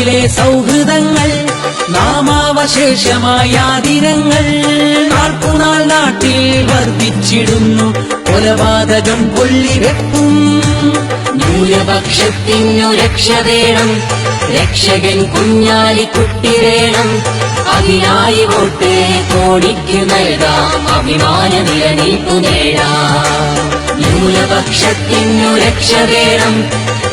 നാട്ടിലെ സൗഹൃദങ്ങൾ നാമാവശേഷമായ ദിനങ്ങൾ നാൾക്കുനാൾ നാട്ടിൽ വർദ്ധിച്ചിടുന്നു. കൊലപാതകം കൊള്ളിവെപ്പും. ന്യൂനപക്ഷത്തിനു രക്ഷ വേണം രക്ഷകൻ കുഞ്ഞാലിക്കുട്ടി വേണം. അതിനായി വോട്ട് കോടിക്ക് നൽകാം. അഭിമാന നിലനിൽപ്പു നേടാം. മൂലപക്ഷത്തിനു രക്ഷ വേണം.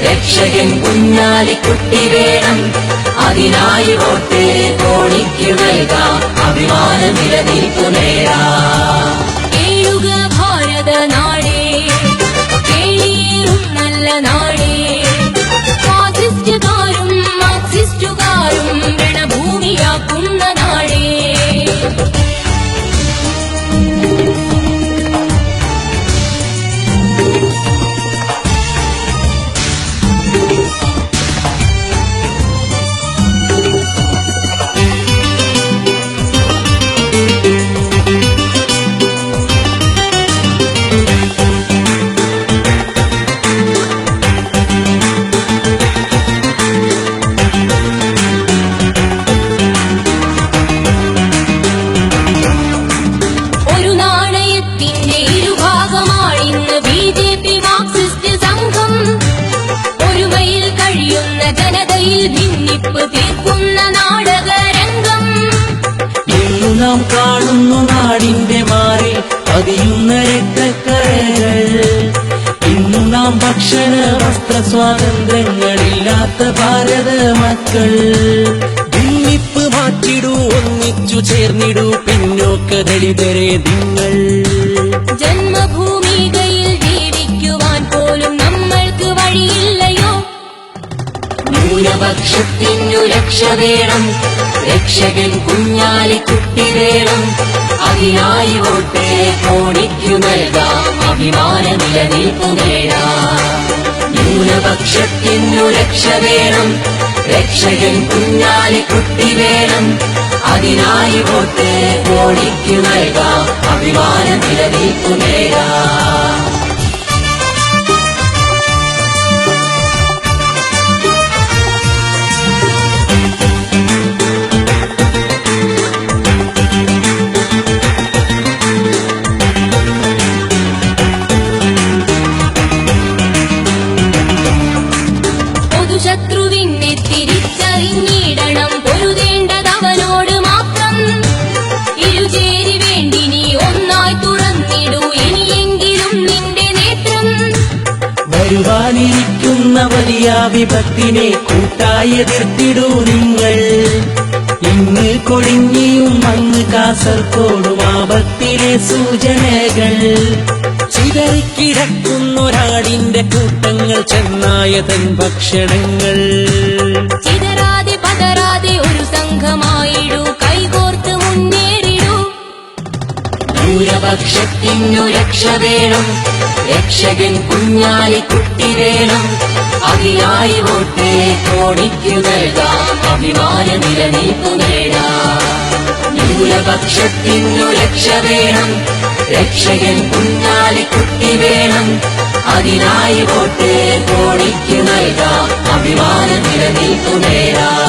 രക്ഷകൻ കുഞ്ഞാലിക്കുട്ടി വേണം. അതിനായി വോട്ട് കോടിക്ക് നൽകാം. അഭിമാന നിലനിൽപ്പു നേടാം. നാം കാണുന്നു നാടിന്റെ മാറി പതിയുന്ന രക്തക്കരകൾ. ഇന്നു നാം ഭക്ഷണ വസ്ത്ര സ്വാതന്ത്ര്യങ്ങളില്ലാത്ത ഭാരത മക്കൾ. ഭിന്നിപ്പ് മാറ്റിടൂ ഒന്നിച്ചു ചേർന്നിടൂ പിന്നോക്ക ദളിതരെ നിങ്ങൾ ജന്മഭൂമികയിൽ ന്യൂനപക്ഷത്തിനു രക്ഷ വേണം. രക്ഷകൻ കുഞ്ഞാലി കുട്ടി വേണം. അതിനായി വോട്ടേ കോണിക്കു നൽകാം. അഭിമാന നിലനിൽപ്പു ന്യൂനപക്ഷത്തിനു രക്ഷ വേണം. രക്ഷകൻ കുഞ്ഞാലി കുട്ടി വേണം. അതിനായി വോട്ട് കോണിക്കു നൽകാം. അഭിമാന നിലനിൽപ്പു നേടാം. വിപത്തിനെ കൂട്ടായി എതിർത്തിടൂ നിങ്ങൾ. ഇന്ന് കൊടിഞ്ഞിയും അങ്ങ് കാസർകോടും ആപത്തിലെ സൂചനകൾ. ചിതറിക്കിടക്കുന്നൊരാടിന്റെ കൂട്ടങ്ങൾ ചെന്നായതൻ ഭക്ഷണങ്ങൾ. ചിതറാതെ പതറാതെ ഒരു സംഘമായിടൂ കൈകോർത്ത് മുന്നേറിടൂ. ന്യൂനപക്ഷത്തിനു രക്ഷ വേണം. രക്ഷകൻ കുഞ്ഞാലിക്കുട്ടി വേണം. അതിനായി വോട്ട് കോടിക്കു നൽകാം. അഭിമാന നിലനിൽപ്പു നേടാം. ന്യൂനപക്ഷത്തിനു രക്ഷ വേണം. രക്ഷകൻ കുഞ്ഞാലി കുട്ടി വേണം. അതിനായി വോട്ട് കോടിക്കു നൽകാം. അഭിമാന നിലനിൽപ്പു നേടാം.